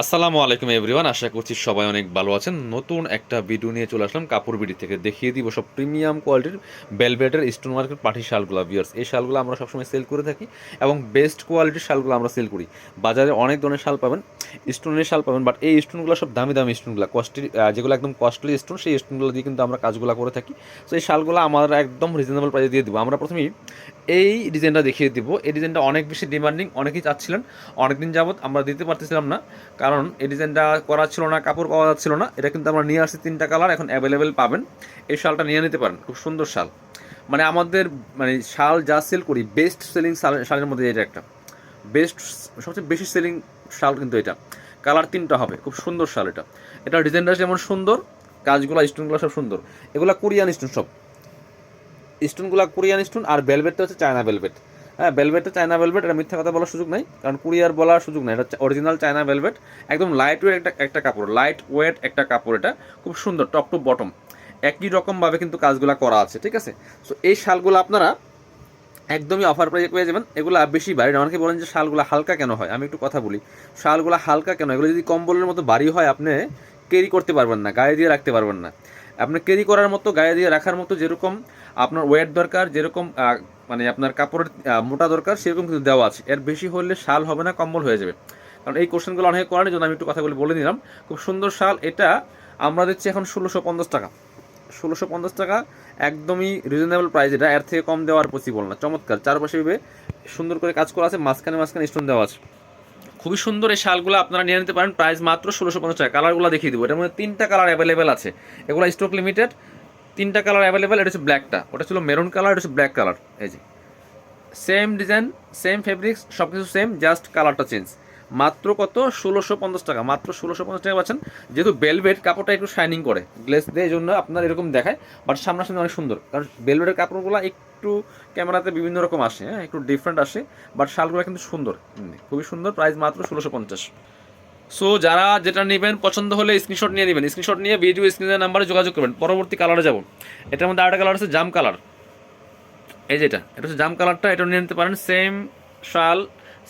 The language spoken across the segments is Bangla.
আসসালামু আলাইকুম এভরিওয়ান, আশা করছি সবাই অনেক ভালো আছেন। নতুন একটা ভিডিও নিয়ে চলে আসলাম কাপড় বিডি থেকে। দেখিয়ে দিব সব প্রিমিয়াম কোয়ালিটির বেলভেটের স্টোন মার্কেট পাঠি শালগুলো বিয়ার্স এই শালগুলো আমরা সবসময় সেল করে থাকি এবং বেস্ট কোয়ালিটির শালগুলো আমরা সেল করি। বাজারে অনেক ধরনের শাল পাবেন স্টোনের শাল পাবেন বাট এই স্টোনগুলো সব দামি দামি স্টোনগুলো কস্টলি যেগুলো একদম কস্টলি স্টোন সেই স্টোনগুলো দিয়ে কিন্তু আমরা কাজগুলো করে থাকি। তো এই শালগুলো আমরা একদম রিজনেবল প্রাইসে দিয়ে দিব। আমরা প্রথমেই এই ডিজাইনটা দেখিয়ে দিব। এই ডিজাইনটা অনেক বেশি ডিমান্ডিং অনেকেই চাচ্ছিলেন। অনেকদিন যাবত আমরা দিতে পারতেছিলাম না এই ডিজাইনটা করা ছিল না, কাপড় পাওয়া যাচ্ছিল না। এটা কিন্তু আমরা নিয়ে আসছি তিনটা কালার, এখন অ্যাভেলেবেল পাবেন। এই শালটা নিয়ে নিতে পারেন, খুব সুন্দর শাল। মানে আমাদের মানে শাল যা সেল করি বেস্ট সেলিং শালের মধ্যে এটা একটা। বেস্ট সবচেয়ে বেশি সেলিং শাল কিন্তু এটা। কালার তিনটা হবে, খুব সুন্দর শাল এটা। এটা ডিজাইনটা যেমন সুন্দর, কাজগুলো স্টোনগুলো সব সুন্দর। এগুলো কোরিয়ান স্টোন সব। স্টোনগুলো কোরিয়ান স্টোন আর ভেলভেটটা হচ্ছে চায়না ভেলভেট হ্যাঁ ভেলভেটটা চায়না ভেলভেট এটা মিথ্যা কথা বলার সুযোগ নাই, কারণ কুরিয়ার বলার সুযোগ নাই, এটা অরিজিনাল চায়না ভেলভেট একদম লাইট ওয়েট একটা একটা কাপড় লাইট ওয়েট একটা কাপড় এটা, খুব সুন্দর টপ টু বটম একই রকমভাবে কিন্তু কাজগুলো করা আছে, ঠিক আছে? সো এই শালগুলো আপনারা একদমই অফার প্রাইসে পেয়ে যাবেন, এগুলো বেশি ভারী অনেকে বলেন যে শালগুলো হালকা কেন হয়? আমি একটু কথা বলি, শালগুলো হালকা কেন? এগুলো যদি কম্বলের মতো ভারী হয়, আপনি ক্যারি করতে পারবেন না, গায়ে দিয়ে রাখতে পারবেন না। আপনি ক্যারি করার মতো, গায়ে দিয়ে রাখার মতো যেরকম আপনার ওয়েট দরকার, যেরকম মানে আপনার কাপড়ের মোটা দরকার, সেরকম কিন্তু দেওয়া আছে। এর বেশি হলে শাল হবে না, কম্বল হয়ে যাবে। কারণ এই কোশ্চেনগুলো অনেক করার জন্য আমি একটু কথাগুলো বলে দিলাম খুব সুন্দর শাল, এটা আমরা দিচ্ছি এখন ষোলোশো পঞ্চাশ টাকা। ষোলোশো পঞ্চাশ টাকা একদমই রিজনেবল প্রাইস এটা, এর থেকে কম দেওয়ার পসিবল না। চমৎকার। চারপাশে সুন্দর করে কাজ করা আছে, মাঝখানে মাঝখানে স্টোন দেওয়া আছে। খুবই সুন্দর এই শালগুলো আপনারা নিয়ে নিতে পারেন প্রাইস মাত্র ষোলোশো পঞ্চাশ টাকা। কালারগুলো দেখিয়ে দেবো। এটার মধ্যে তিনটা কালার অ্যাভেলেবেল আছে। এগুলো স্টক লিমিটেড তিনটা কালার অ্যাভেলেবেল এটা হচ্ছে ব্ল্যাকটা ওটা ছিল মেরুন কালার এটা হচ্ছে ব্ল্যাক কালার এই যে। সেম ডিজাইন সেম ফেব্রিক্স সব কিছু সেম জাস্ট কালারটা চেঞ্জ মাত্র কত? ষোলোশো পঞ্চাশ টাকা। মাত্র ষোলোশো পঞ্চাশ টাকা পাচ্ছেন। যেহেতু বেলভেট কাপড়টা একটু শাইনিং করে। গ্লেস দিয়ে এই জন্য আপনার এরকম দেখায় বাট সামনাসামনি অনেক সুন্দর। কারণ বেলভেটের কাপড়গুলো একটু ক্যামেরাতে বিভিন্ন রকম আসে হ্যাঁ একটু ডিফারেন্ট আসে বাট শালগুলো কিন্তু সুন্দর। খুবই সুন্দর। প্রাইস মাত্র ষোলোশো পঞ্চাশ। সো যারা যেটা নেবেন, পছন্দ হলে স্ক্রিনশট নিয়ে নেবেন। স্ক্রিনশট নিয়ে ভিডিও স্ক্রিনের নাম্বারে যোগাযোগ করবেন। পরবর্তী কালারে যাব। এটার মধ্যে আরেকটা কালার আছে, জাম কালার এই যেটা এটা হচ্ছে জাম কালারটা এটা নিয়ে নিতে পারেন। সেম শাল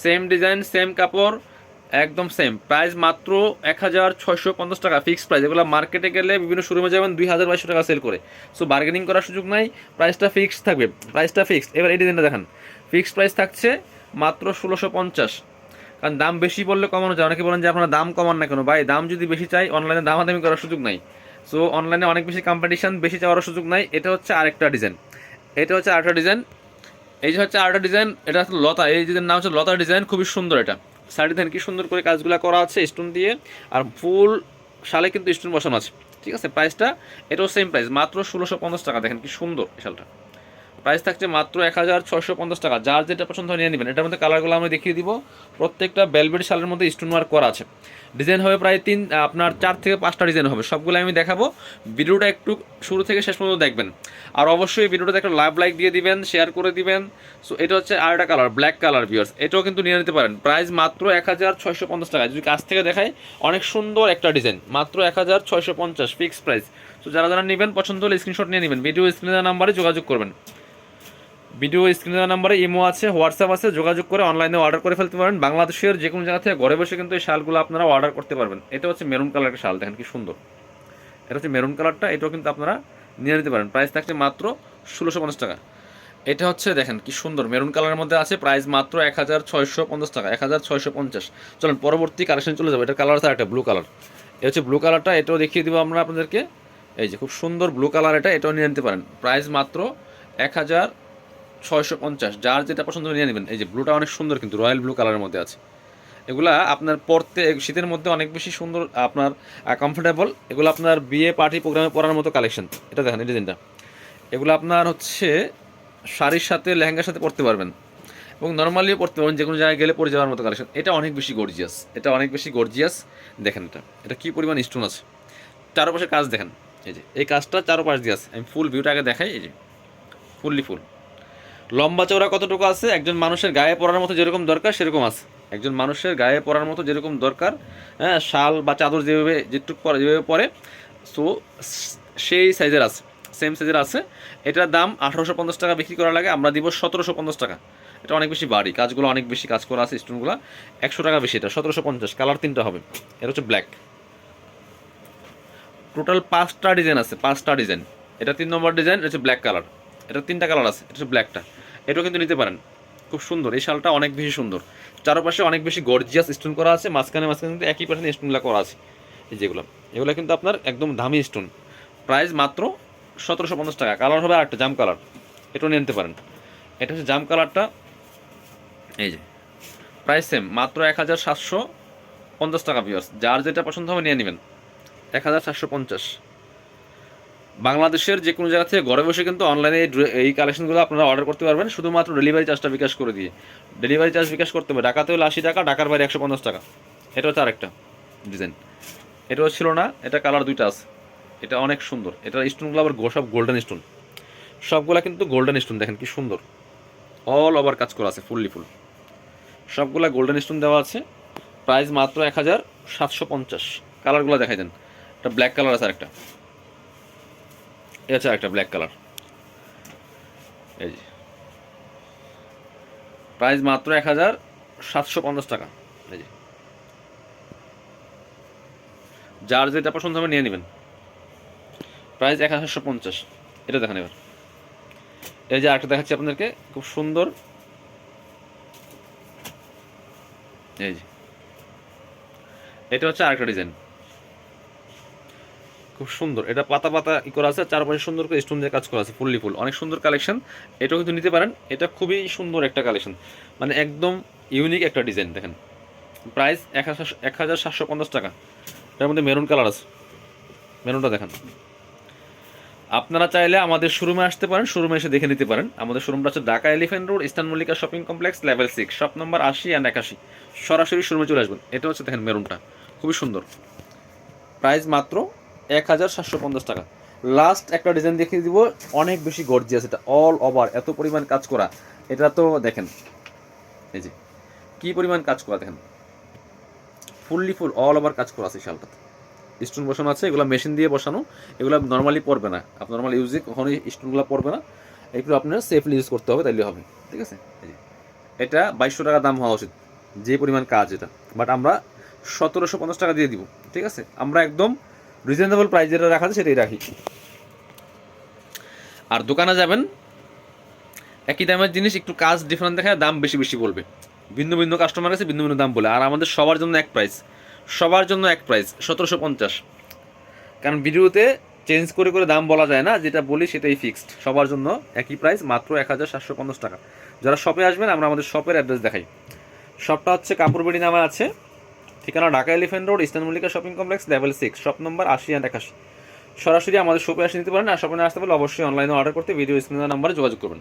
সেম ডিজাইন সেম কাপড়, একদম সেম প্রাইস মাত্র এক হাজার ছয়শো পঞ্চাশ টাকা ফিক্সড প্রাইস এগুলো মার্কেটে গেলে বিভিন্ন শোরুমে যাবেন, দুই হাজার বাইশশো টাকা সেল করে। সো বার্গেনিং করার সুযোগ নাই প্রাইসটা ফিক্সড থাকবে। প্রাইসটা ফিক্সড এবার এই ডিজাইনটা দেখেন। ফিক্সড প্রাইস থাকছে মাত্র ষোলোশো পঞ্চাশ। কারণ দাম বেশি বললে কমানো যায়। অনেকে বলেন যে আপনারা দাম কমান না কেন? ভাই, দাম যদি বেশি চাই অনলাইনে দামাদামি করার সুযোগ নাই। সো অনলাইনে অনেক বেশি কম্পিটিশান বেশি চাওয়ার সুযোগ নাই। এটা হচ্ছে আরেকটা ডিজাইন এটা হচ্ছে আরেকটা ডিজাইন এই যে হচ্ছে আরেকটা ডিজাইন এটা হচ্ছে লতা। এই ডিজাইন নাম হচ্ছে লতা ডিজাইন খুবই সুন্দর এটা। শাড়ি দেখেন কি সুন্দর করে কাজগুলো করা আছে স্টোন দিয়ে। আর ফুল শালে কিন্তু স্টোন বসানো আছে। ঠিক আছে? প্রাইসটা এটাও সেম প্রাইস মাত্র ষোলোশো পঞ্চাশ টাকা। দেখেন কি সুন্দর এই শালটা। প্রাইস থাকছে মাত্র এক হাজার ছয়শো পঞ্চাশ টাকা। যার যেটা পছন্দ হয় নিয়ে নেবেন। এটার মধ্যে কালারগুলো আমি দেখিয়ে দিব। প্রত্যেকটা বেলবেট শালের মধ্যে স্টোন ওয়ার্ক করা আছে। ডিজাইন হবে প্রায় তিন আপনার চার থেকে পাঁচটা ডিজাইন হবে। সবগুলো আমি দেখাবো। ভিডিওটা একটু শুরু থেকে শেষ পর্যন্ত দেখবেন। আর অবশ্যই ভিডিওটাতে একটা লাভ লাইক দিয়ে দিবেন শেয়ার করে দিবেন। সো এটা হচ্ছে আরেকটা কালার ব্ল্যাক কালার ভিউয়ার্স এটাও কিন্তু নিয়ে নিতে পারেন। প্রাইস মাত্র এক হাজার ছয়শো পঞ্চাশ টাকা যদি কাছ থেকে দেখায় অনেক সুন্দর একটা ডিজাইন মাত্র এক হাজার ছয়শো পঞ্চাশ ফিক্সড প্রাইস তো যারা যারা নেবেন, পছন্দ হলে স্ক্রিনশট নিয়ে নেবেন। ভিডিও স্ক্রিনের নাম্বারে যোগাযোগ করবেন। ভিডিও স্ক্রিনের নাম্বারে ইমো আছে, হোয়াটসঅ্যাপ আছে, যোগাযোগ করে অনলাইনে অর্ডার করে ফেলতে পারেন। বাংলাদেশের যে কোনো জায়গা থেকে ঘরে বসে কিন্তু এই শালগুলো আপনারা অর্ডার করতে পারবেন। এটা হচ্ছে মেরুন কালারের শাল, দেখেন কি সুন্দর। এটা হচ্ছে মেরুন কালারটা, এটাও কিন্তু আপনারা নিয়ে নিতে পারেন। প্রাইস থাকছে মাত্র ষোলোশো পঞ্চাশ টাকা। এটা হচ্ছে, দেখেন কি সুন্দর, মেরুন কালারের মধ্যে আছে, প্রাইস মাত্র এক হাজার ছয়শো পঞ্চাশ টাকা, এক হাজার ছয়শো পঞ্চাশ। চলুন, পরবর্তী কালেকশন চলে যাব। এটা কালার আছে একটা ব্লু কালার। এটা হচ্ছে ব্লু কালারটা, এটাও দেখিয়ে দিব আমরা আপনাদেরকে। এই যে, খুব সুন্দর ব্লু কালার এটা, এটাও নিয়ে নিতে পারেন। প্রাইস মাত্র এক হাজার ছয়শো পঞ্চাশ, যার যেটা পছন্দ নিয়ে নেবেন। এই যে ব্লুটা অনেক সুন্দর কিন্তু, রয়্যাল ব্লু কালারের মধ্যে আছে। এগুলা আপনার পরতে শীতের মধ্যে অনেক বেশি সুন্দর, আপনার কমফোর্টেবল এগুলো আপনার বিয়ে পার্টি প্রোগ্রামে পরার মতো কালেকশন এটা দেখেন, এই ডিজাইনটা এগুলো আপনার হচ্ছে শাড়ির সাথে, লেহেঙ্গার সাথে পরতে পারবেন। এবং নর্মালিও পরতে পারবেন যে কোনো জায়গায় গেলে পরে যাওয়ার মতো কালেকশন এটা অনেক বেশি গর্জিয়াস এটা অনেক বেশি গর্জিয়াস দেখেন এটা এটা কী পরিমাণ স্টোন আছে। চারপাশে কাজ দেখেন, এই যে, এই কাজটা চারপাশ দিয়ে আছে। আমি ফুল ভিউটা আগে দেখাই, এই যে ফুললি ফুল লম্বা চওড়া কতটুকু আছে? একজন মানুষের গায়ে পরার মতো যেরকম দরকার, সেরকম আছে। একজন মানুষের গায়ে পরার মতো যেরকম দরকার হ্যাঁ শাল বা চাদর যেভাবে, যেটুকু পরে, যেভাবে পরে, সো, সেই সাইজের আছে সেম সাইজের আছে। এটার দাম আঠারোশো পঞ্চাশ টাকা বিক্রি করা লাগে, আমরা দিব সতেরোশো পঞ্চাশ টাকা। এটা অনেক বেশি বাড়ি, কাজগুলো অনেক বেশি কাজ করা আছে, স্টোনগুলো। একশো টাকা বেশি এটা, সতেরোশো পঞ্চাশ, কালার তিনটা হবে। এটা হচ্ছে ব্ল্যাক টোটাল পাঁচটা ডিজাইন আছে, পাঁচটা ডিজাইন। এটা তিন নম্বর ডিজাইন, এটা হচ্ছে ব্ল্যাক কালার এটা তিনটা কালার আছে, এটা ব্ল্যাকটা এটাও কিন্তু নিতে পারেন। খুব সুন্দর। এই শালটা অনেক বেশি সুন্দর। চারপাশে অনেক বেশি গর্জিয়াস স্টোন করা আছে, মাঝখানে মাঝখানে কিন্তু একই পার্সেন্ট স্টোনগুলো করা আছে। এই যেগুলো এগুলো। কিন্তু আপনার একদম দামি স্টোন প্রাইস মাত্র সতেরোশো পঞ্চাশ টাকা। কালার হবে আরেকটা, জাম কালার এটাও নিয়ে নিতে পারেন। এটা হচ্ছে জাম কালারটা এই যে। প্রাইস সেম মাত্র এক হাজার সাতশো পঞ্চাশ টাকা ভিউয়ার্স যার যেটা পছন্দ হবে নিয়ে নেবেন। এক হাজার সাতশো পঞ্চাশ। বাংলাদেশের যে কোনো জায়গা থেকে ঘরে বসে কিন্তু অনলাইনে এই কালেকশনগুলো আপনারা অর্ডার করতে পারবেন। শুধুমাত্র ডেলিভারি চার্জটা বিকাশ করে দিয়ে। ডেলিভারি চার্জ বিকাশ করতে হবে। ঢাকাতে হলে আশি টাকা, ঢাকার বাইরে একশো পঞ্চাশ টাকা। এটা হচ্ছে আরেকটা ডিজাইন এটাও ছিল না, এটা কালার দুইটা আছে। এটা অনেক সুন্দর। এটা স্টোনগুলো আবার সব গোল্ডেন স্টোন সবগুলা কিন্তু গোল্ডেন স্টোন দেখেন কি সুন্দর। অল ওভার কাজ করা আছে ফুললি ফুল সবগুলা গোল্ডেন স্টোন দেওয়া আছে। প্রাইস মাত্র এক হাজার সাতশো পঞ্চাশ। কালারগুলো দেখাই দেন। একটা ব্ল্যাক কালার আছে আরেকটা। এই আছে একটা ব্ল্যাক কালার এই যে। প্রাইস মাত্র এক হাজার সাতশো পঞ্চাশ টাকা। এই যে। যার যেটা পছন্দ হবে নিয়ে নেবেন। প্রাইস এক হাজার সাতশো পঞ্চাশ। এটা দেখেন এবার। এই যে আরেকটা দেখাচ্ছি আপনাদেরকে। খুব সুন্দর। এই যে। এটা হচ্ছে আরেকটা ডিজাইন খুব সুন্দর। এটা পাতা পাতা ই করা আছে, চারপাশে সুন্দর করে স্টোন দিয়ে কাজ করা আছে, ফুললি ফুল। অনেক সুন্দর কালেকশন এটাও কিন্তু নিতে পারেন। এটা খুবই সুন্দর একটা কালেকশন মানে একদম ইউনিক একটা ডিজাইন দেখেন। প্রাইস এক হাজার এক হাজার সাতশো পঞ্চাশ টাকা। এটার মধ্যে মেরুন কালার আছে। মেরুনটা দেখেন। আপনারা চাইলে আমাদের শোরুমে আসতে পারেন শোরুমে এসে দেখে নিতে পারেন। আমাদের শোরুমটা হচ্ছে Dhaka elephant road eastern Mallika shopping complex level six shop number আশি অ্যান্ড একাশি। সরাসরি শোরুমে চলে আসবেন। এটা হচ্ছে, দেখেন মেরুনটা খুবই সুন্দর। প্রাইস মাত্র এক হাজার সাতশো পঞ্চাশ টাকা। লাস্ট একটা ডিজাইন দেখিয়ে দিব, অনেক বেশি গর্জিয়াস এটা অল ওভার এত পরিমাণ কাজ করা। এটা তো দেখেন, এই যে, কি পরিমাণ কাজ করা দেখেন। ফুললি ফুল অল ওভার কাজ করা আছে শালটাতে। স্টোন বসানো আছে, এগুলো মেশিন দিয়ে বসানো, এগুলো নর্মালি পড়বে না। আপনার নর্মাল ইউজে কখনোই স্টোনগুলো পড়বে না। এগুলো আপনার সেফলি ইউজ করতে হবে, তাইলে হবে, ঠিক আছে? এটা বাইশশো টাকা দাম হওয়া উচিত, যে পরিমাণ কাজ এটা। বাট আমরা সতেরোশো পঞ্চাশ টাকা দিয়ে দিব, ঠিক আছে? আমরা একদম রিজনেবল প্রাইস যেটা রাখা আছে সেটাই রাখি। আর দোকানে যাবেন, একই দামের জিনিস, একটু কাজ ডিফারেন্ট দেখায়, দাম বেশি বেশি বলবে। ভিন্ন ভিন্ন কাস্টমার আছে, ভিন্ন ভিন্ন দাম বলে। আর আমাদের সবার জন্য এক প্রাইস সবার জন্য এক প্রাইস সতেরোশো পঞ্চাশ। কারণ ভিডিওতে চেঞ্জ করে করে দাম বলা যায় না, যেটা বলি সেটাই ফিক্সড সবার জন্য একই প্রাইস মাত্র এক হাজার সাতশো পঞ্চাশ টাকা। যারা শপে আসবেন, আমরা আমাদের শপের অ্যাড্রেস দেখাই। শপটা হচ্ছে কাপড়বেড়ি নামে আছে। ঠিকানা Dhaka elephant road, eastern Mallika shopping complex, level six, shop number আশি অ্যান্ড একাশি। সরাসরি আমাদের শপে আসে নিতে পারেন, আর শপে আসতে পারলে অবশ্যই অনলাইনে অর্ডার করতে ভিডিও স্ক্রিনের নাম্বারে যোগাযোগ করবেন।